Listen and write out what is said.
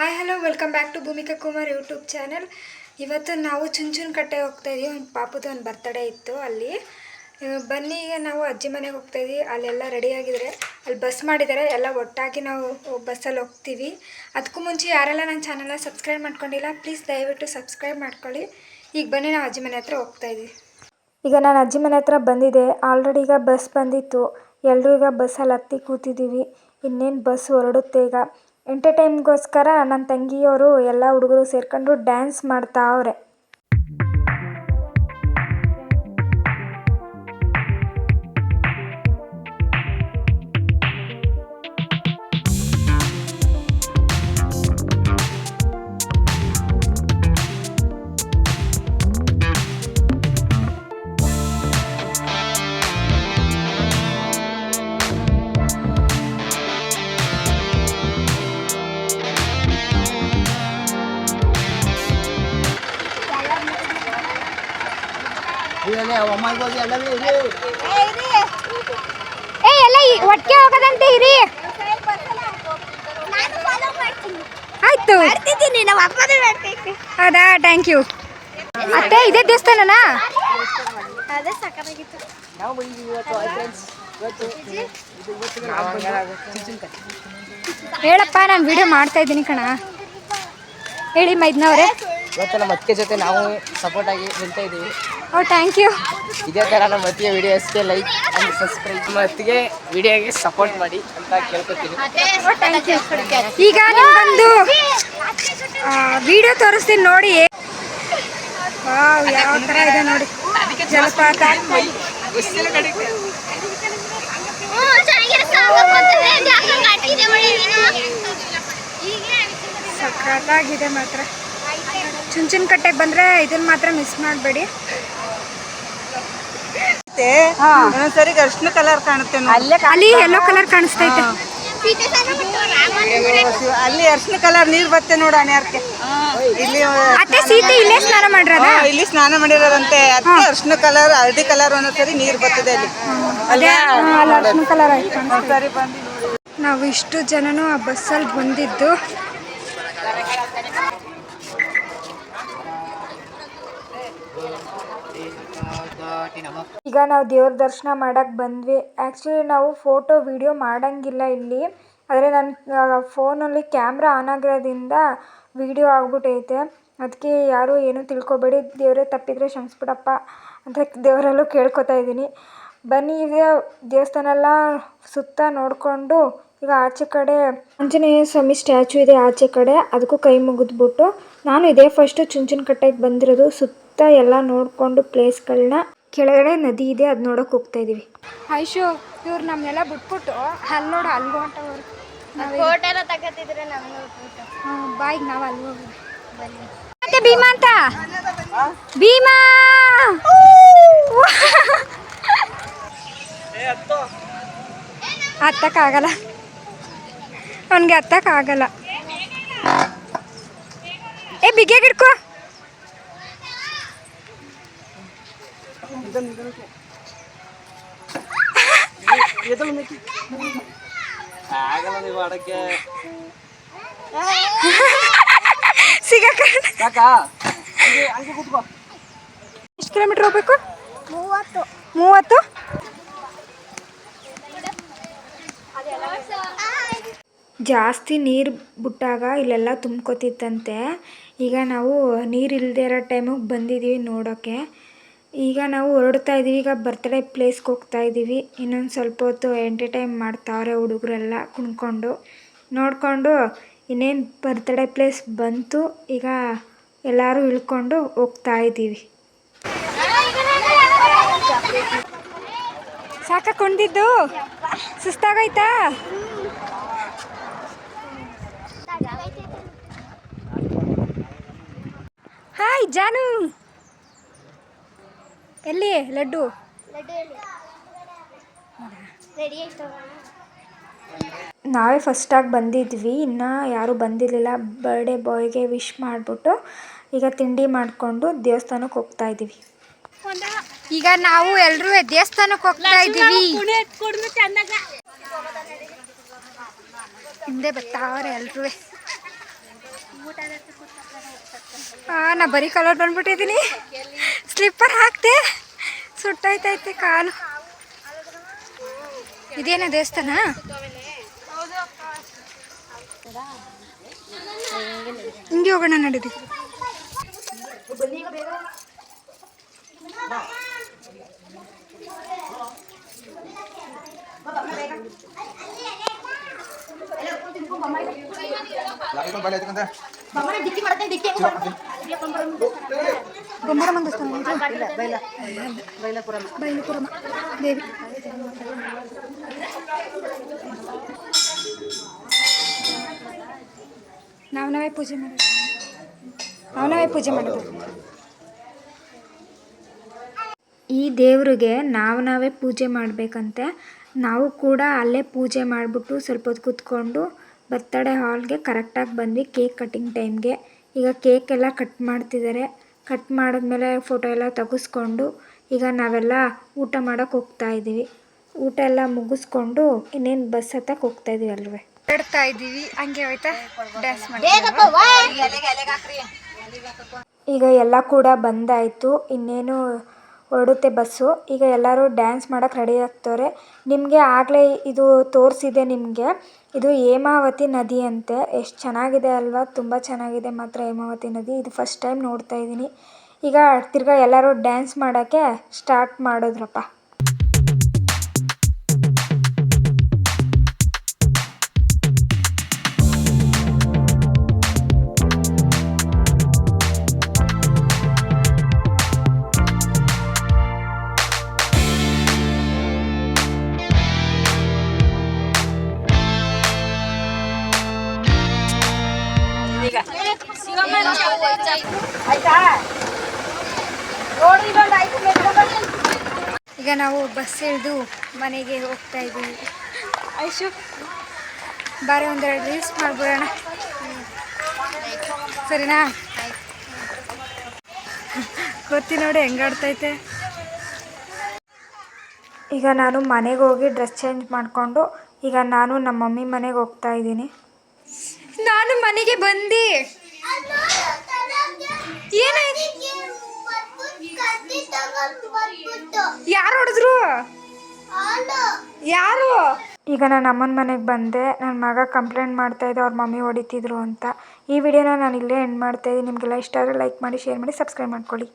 Hi hello welcome back to Bhoomika Kumar YouTube channel ಇವತ್ತು ನಾವು ಚುಂಚುನ್ ಕಟ್ಟೆ ಹೋಗ್ತಾ ಇದೀವಿ. ಒಂದು ಪಾಪದ ಒಂದು ಬರ್ತಡೇ ಇತ್ತು ಅಲ್ಲಿ. ಬನ್ನಿ, ಈಗ ನಾವು ಅಜ್ಜಿ ಮನೆಗೆ ಹೋಗ್ತಾ ಇದೀವಿ. ಅಲ್ಲೆಲ್ಲ ರೆಡಿ ಆಗಿದ್ರೆ. ಅಲ್ಲಿ ಬಸ್ ಮಾಡಿದ್ದಾರೆ ಎಲ್ಲ ಒಟ್ಟಾಗಿ ನಾವು ಬಸ್ಸಲ್ಲಿ ಹೋಗ್ತೀವಿ. ಅದಕ್ಕೂ ಮುಂಚೆ ಯಾರೆಲ್ಲ ನನ್ನ ಚಾನಲ್ನ ಸಬ್ಸ್ಕ್ರೈಬ್ ಮಾಡ್ಕೊಂಡಿಲ್ಲ ಪ್ಲೀಸ್ ದಯವಿಟ್ಟು ಸಬ್ಸ್ಕ್ರೈಬ್ ಮಾಡ್ಕೊಳ್ಳಿ. ಈಗ ಬನ್ನಿ, ನಾವು ಅಜ್ಜಿ ಮನೆ ಹತ್ರ ಹೋಗ್ತಾ ಇದೀವಿ. ಈಗ ನಾನು ಅಜ್ಜಿ ಮನೆ ಹತ್ರ ಬಂದಿದ್ದೆ. ಆಲ್ರೆಡಿ ಈಗ ಬಸ್ ಬಂದಿತ್ತು. ಎಲ್ಲರೂ ಈಗ ಬಸ್ಸಲ್ಲಿ ಹತ್ತಿ ಕೂತಿದ್ದೀವಿ ಇನ್ನೇನು ಬಸ್ ಹೊರಡುತ್ತೆ ಈಗ ಎಂಟರ್ಟೈನ್ಗೋಸ್ಕರ ನನ್ನ ತಂಗಿಯವರು ಎಲ್ಲ ಹುಡುಗರು ಸೇರ್ಕೊಂಡು ಡ್ಯಾನ್ಸ್ ಮಾಡ್ತಾವ್ರೆ ಏ ಎಲ್ಲ ಒಟ್ಟಿಗೆ ಹೋಗೋದಂತೆ ಇರಿ. ಆಯ್ತು. ಹೌದಾ? ಥ್ಯಾಂಕ್ ಯು ಅತ್ತೆ ಇದೇ ದೇವಸ್ಥಾನನಾ? ಹೇಳಪ್ಪ ನಾನು ವಿಡಿಯೋ ಮಾಡ್ತಾ ಇದ್ದೀನಿ ಕಣ. ಹೇಳಿ ಮೈದ್ನವ್ರೆ. ಇವತ್ತು ನಮ್ಮ ಅತ್ತಿಗೆ ಜೊತೆ ನಾವು ಸಪೋರ್ಟ್ ಆಗಿ ನಿಲ್ತಾ ಇದ್ದೀವಿ ಓ ಥ್ಯಾಂಕ್ ಯು ಇದೇ ಥರ ನಮ್ಮ ಅತ್ತಿಗೆ ವಿಡಿಯೋಸ್ಗೆ ಲೈಕ್ ಆ್ಯಂಡ್ ಸಬ್ಸ್ಕ್ರೈಬ್ ನಮ್ಮ ಅತ್ತಿಗೆ ವಿಡಿಯೋಗೆ ಸಪೋರ್ಟ್ ಮಾಡಿ ಅಂತ ಕೇಳ್ಕೊತೀನಿ. ಈಗ ನಿಮ್ಗೊಂದು ವಿಡಿಯೋ ತೋರಿಸ್ತೀನಿ ನೋಡಿ. ವಾವ್ ಯಾವ ಥರ ಇದೆ ನೋಡಿ. ಜಲಪಾತ. ಸಖತ್ತಾಗಿದೆ ಮಾತ್ರ. ಚುಂಚುನ್ ಕಟ್ಟೆಗೆ ಬಂದ್ರೆ ಇದನ್ನ ಮಾತ್ರ ಮಿಸ್ ಮಾಡಬೇಡಿ. ಒಂದೊಂದ್ಸರಿ ಅರ್ಶಿನ ಕಲರ್ ಕಾಣುತ್ತೆ. ಅಲ್ಲಿ ಎಲ್ಲೋ ಕಲರ್ ಕಾಣಿಸ್ತೈತೆ ಅಲ್ಲಿ ಅರ್ಶಿನ ಕಲರ್ ನೀರ್ ಬತ್ತೆ ನೋಡ ಅನ್ಯಾರ್ಕೆ ಇಲ್ಲಿ ಅತ್ತೆ ಸೀತೆ ಇಲ್ಲೇ ಸ್ನಾನ ಮಾಡಿರೋದ? ಹಾ, ಇಲ್ಲಿ ಸ್ನಾನ ಮಾಡಿರೋದಂತೆ. ಅದಕ್ಕೆ ಅರ್ಶಿನ ಕಲರ್ ಹಳದಿ ಕಲರ್ ಒಂದೊಂದ್ಸರಿ ನೀರ್ ಬರ್ತದೆ ಅಲ್ಲಿ. ಅದೇ ಅಲ್ಲಿ ಅರ್ಶಿನ ಕಲರ್ ಆಯ್ತು. ಒಂದ್ಸರಿ ಬಂದು. ನಾವು ಇಷ್ಟು ಜನನು ಆ ಬಸ್ಸಲ್ಲಿ ಬಂದಿದ್ದು. ಈಗ ನಾವು ದೇವ್ರ ದರ್ಶನ ಮಾಡಕ್ಕೆ ಬಂದ್ವಿ. ಆ್ಯಕ್ಚುಲಿ ನಾವು ಫೋಟೋ ವಿಡಿಯೋ ಮಾಡಂಗಿಲ್ಲ ಇಲ್ಲಿ. ಆದರೆ ನನ್ನ ಫೋನಲ್ಲಿ ಕ್ಯಾಮ್ರಾ ಆನ್ ಆಗಿರೋದ್ರಿಂದ ವಿಡಿಯೋ ಆಗ್ಬಿಟ್ಟೈತೆ ಅದಕ್ಕೆ ಯಾರೂ ಏನೂ ತಿಳ್ಕೊಬೇಡಿ. ದೇವರೇ ತಪ್ಪಿದರೆ ಕ್ಷಮಿಸ್ಬಿಡಪ್ಪ ಅಂತ ದೇವರಲ್ಲೂ ಕೇಳ್ಕೊತಾ ಇದ್ದೀನಿ. ಬನ್ನಿ ಈಗ ದೇವಸ್ಥಾನ ಎಲ್ಲ ಸುತ್ತ ನೋಡಿಕೊಂಡು ಈಗ ಆಚೆ ಕಡೆ ಆಂಜನೇಯ ಸ್ವಾಮಿ ಸ್ಟ್ಯಾಚು ಇದೆ ಆಚೆ ಕಡೆ. ಅದಕ್ಕೂ ಕೈ ಮುಗಿದ್ಬಿಟ್ಟು ನಾನು ಇದೇ ಫಸ್ಟು ಚುಂಚನಕಟ್ಟೆಗೆ ಬಂದಿರೋದು ಸುತ್ತ ಎಲ್ಲ ನೋಡಿಕೊಂಡು ಪ್ಲೇಸ್ಗಳನ್ನ ಕೆಳಗಡೆ ನದಿ ಇದೆ ಅದು ನೋಡೋಕೆ ಹೋಗ್ತಾ ಇದೀವಿ. ಐಶು ಇವ್ರು ನಮ್ಮನ್ನೆಲ್ಲ ಬಿಟ್ಬಿಟ್ಟು ಅಲ್ಲಿ ನೋಡು ಅಲ್ಲಿ ಹೊಂಟವ್ರು ಫೋಟೋ ಎಲ್ಲ ತಗತಿದ್ರೆ ನಮ್ಗೆ ಬಾಯಿಗೆ ನಾವು ಅಲ್ಲಿ ಹೋಗಿ ಮತ್ತೆ ಭೀಮಾ ಅಂತ? ಭೀಮಾ! ಹತ್ತಕ್ಕಾಗಲ್ಲ ಅವನಿಗೆ ಹತ್ತಕ್ಕಾಗಲ್ಲ ಏ ಬಿಗೆ ಹಿಡ್ಕೋ ಆಗಲ್ಲ ನೀವು ಆಡಕ್ಕೆ. ಸಿಗಕ್ಕ. ಯಾಕಾ? ಹಂಗೆ ಹಂಗೆ ಕೂತ್ಕೋ. ಎಷ್ಟು ಕಿಲೋಮೀಟರ್ ಹೋಗ್ಬೇಕು? ಮೂವತ್ತು. ಮೂವತ್ತು? ಜಾಸ್ತಿ ನೀರು ಬಿಟ್ಟಾಗ ಇಲ್ಲೆಲ್ಲ ತುಂಬ್ಕೊತಿತ್ತಂತೆ. ಈಗ ನಾವು ನೀರು ಇಲ್ಲದೆ ಇರೋ ಟೈಮಿಗೆ ಬಂದಿದ್ದೀವಿ ನೋಡೋಕ್ಕೆ ಈಗ ನಾವು ಹೊರಡ್ತಾ ಇದ್ದೀವಿ. ಈಗ ಬರ್ತ್ಡೇ ಪ್ಲೇಸ್ಗೆ ಹೋಗ್ತಾ ಇದ್ದೀವಿ. ಇನ್ನೊಂದು ಸ್ವಲ್ಪ ಹೊತ್ತು ಎಂಟರ್ಟೈನ್ ಮಾಡ್ತಾವ್ರೆ ಹುಡುಗರೆಲ್ಲ ಕುಣ್ಕೊಂಡು. ನೋಡಿಕೊಂಡು ಇನ್ನೇನು ಬರ್ತ್ಡೇ ಪ್ಲೇಸ್ ಬಂತು, ಈಗ ಎಲ್ಲರೂ ಇಳ್ಕೊಂಡು ಹೋಗ್ತಾ ಇದ್ದೀವಿ. ಸಾಕಾಕೊಂಡಿದ್ದು ಸುಸ್ತಾಗೈತಾ ಹಾಯ್ ಜಾನು. ಎಲ್ಲಿ? ಲಡ್ಡು? ನಾವೇ ಫಸ್ಟಾಗಿ ಬಂದಿದ್ವಿ. ಇನ್ನು ಯಾರೂ ಬಂದಿರಲಿಲ್ಲ. ಬರ್ಡೇ ಬಾಯ್ಗೆ ವಿಶ್ ಮಾಡಿಬಿಟ್ಟು ಈಗ ತಿಂಡಿ ಮಾಡಿಕೊಂಡು ದೇವಸ್ಥಾನಕ್ಕೆ ಹೋಗ್ತಾ ಇದ್ದೀವಿ. ಈಗ ನಾವು ಎಲ್ಲರೂ ದೇವಸ್ಥಾನಕ್ಕೆ ಹೋಗ್ತಾ ಇದ್ದೀವಿ. ಹಿಂದೆ ಬರ್ತಾವ್ರೆ ಎಲ್ರೂ. ಆ, ನಾ ಬರೀ ಕಲರ್ ಬಂದ್ಬಿಟ್ಟಿದ್ದೀನಿ ಸ್ಲಿಪ್ಪರ್ ಹಾಕ್ತೆ ಸುಟ್ಟೈತೈತೆ ಕಾಲು. ಇದೇನ ದೇವಸ್ಥಾನ? ಹಿಂಗೆ ಹೋಗೋಣ ನಡೀರಿ ಗೊಮ್ಮರಮ್ಮ ದೇವಸ್ಥಾನ ಬೈಲಪುರಮ ದೇವಿ. ನಾವು ನಾವೇ ಪೂಜೆ ಮಾಡೋದು. ನಾವು ನಾವೇ ಪೂಜೆ ಮಾಡೋದು. ಈ ದೇವ್ರಿಗೆ ನಾವು ನಾವೇ ಪೂಜೆ ಮಾಡಬೇಕಂತೆ. ನಾವು ಕೂಡ ಅಲ್ಲೇ ಪೂಜೆ ಮಾಡಿಬಿಟ್ಟು ಸ್ವಲ್ಪ ಹೊತ್ತು ಕೂತ್ಕೊಂಡು ಬರ್ತಡೇ ಹಾಲ್ಗೆ ಕರೆಕ್ಟಾಗಿ ಬಂದ್ವಿ ಕೇಕ್ ಕಟ್ಟಿಂಗ್ ಟೈಮ್ಗೆ ಈಗ ಕೇಕ್ ಎಲ್ಲ ಕಟ್ ಮಾಡ್ತಿದ್ದಾರೆ ಕಟ್ ಮಾಡಿದ್ಮೇಲೆ ಫೋಟೋ ಎಲ್ಲ ತೆಗೆಸ್ಕೊಂಡು ಈಗ ನಾವೆಲ್ಲ ಊಟ ಮಾಡೋಕೆ ಹೋಗ್ತಾ ಇದ್ದೀವಿ ಊಟ ಎಲ್ಲ ಮುಗಿಸ್ಕೊಂಡು ಇನ್ನೇನು ಬಸ್ ಹತ್ತಕ್ಕೆ ಹೋಗ್ತಾ ಇದೀವಿ ಅಲ್ವೇ? ಇಡ್ತಾ ಇದ್ದೀವಿ ಹಂಗೆ ಹೋಯ್ತಾ? ಡ್ಯಾನ್ಸ್ ಈಗ ಎಲ್ಲ ಕೂಡ ಬಂದಾಯಿತು. ಇನ್ನೇನು ಹೊರಡುತ್ತೆ ಬಸ್ಸು. ಈಗ ಎಲ್ಲರೂ ಡ್ಯಾನ್ಸ್ ಮಾಡಕ್ಕೆ ರೆಡಿ ಆಗ್ತವ್ರೆ. ನಿಮಗೆ ಆಗಲೇ ಇದು ತೋರಿಸಿದೆ ನಿಮಗೆ. ಇದು ಹೇಮಾವತಿ ನದಿ ಅಂತೆ. ಎಷ್ಟು ಚೆನ್ನಾಗಿದೆ ಅಲ್ವಾ? ತುಂಬ ಚೆನ್ನಾಗಿದೆ ಮಾತ್ರ ಹೇಮಾವತಿ ನದಿ. ಇದು ಫಸ್ಟ್ ಟೈಮ್ ನೋಡ್ತಾ ಇದ್ದೀನಿ. ಈಗ ತಿರ್ಗಾ ಎಲ್ಲರೂ ಡ್ಯಾನ್ಸ್ ಮಾಡೋಕ್ಕೆ ಸ್ಟಾರ್ಟ್ ಮಾಡಿದ್ರಪ್ಪ. ಈಗ ನಾವು ಬಸ್ ಹಿಡಿದು ಮನೆಗೆ ಹೋಗ್ತಾ ಇದ್ದೀವಿ. ಐಶು. ಬಾರಿ ಒಂದೆರಡು ರೀಲ್ಸ್ ಮಾಡ್ಬಿಡೋಣ. ಸರಿನಾ? ಗೊತ್ತಿ ನೋಡಿ ಹೆಂಗಾಡ್ತೈತೆ ಈಗ ನಾನು ಮನೆಗೆ ಹೋಗಿ ಡ್ರೆಸ್ ಚೇಂಜ್ ಮಾಡಿಕೊಂಡು ಈಗ ನಾನು ನಮ್ಮ ಮಮ್ಮಿ ಮನೆಗೆ ಹೋಗ್ತಾ ಇದ್ದೀನಿ. ನಾನು ಮನೆಗೆ ಬಂದು. ಯಾರು ಹೊಡೆದ್ರು? ಯಾರು? ಈಗ ನಾನು ಅಮ್ಮನ ಮನೆಗೆ ಬಂದೆ. ನನ್ನ ಮಗ ಕಂಪ್ಲೇಂಟ್ ಮಾಡ್ತಾ ಇದ್ದೆ ಅವ್ರ ಮಮ್ಮಿ ಹೊಡಿತಿದ್ರು ಅಂತ. ಈ ವಿಡಿಯೋನ ನಾನು ಇಲ್ಲೇ ಎಂಡ್ ಮಾಡ್ತಾ ಇದ್ದೀನಿ ನಿಮಗೆಲ್ಲ ಇಷ್ಟ ಆದರೆ ಲೈಕ್ ಮಾಡಿ ಶೇರ್ ಮಾಡಿ ಸಬ್ಸ್ಕ್ರೈಬ್ ಮಾಡ್ಕೊಳ್ಳಿ.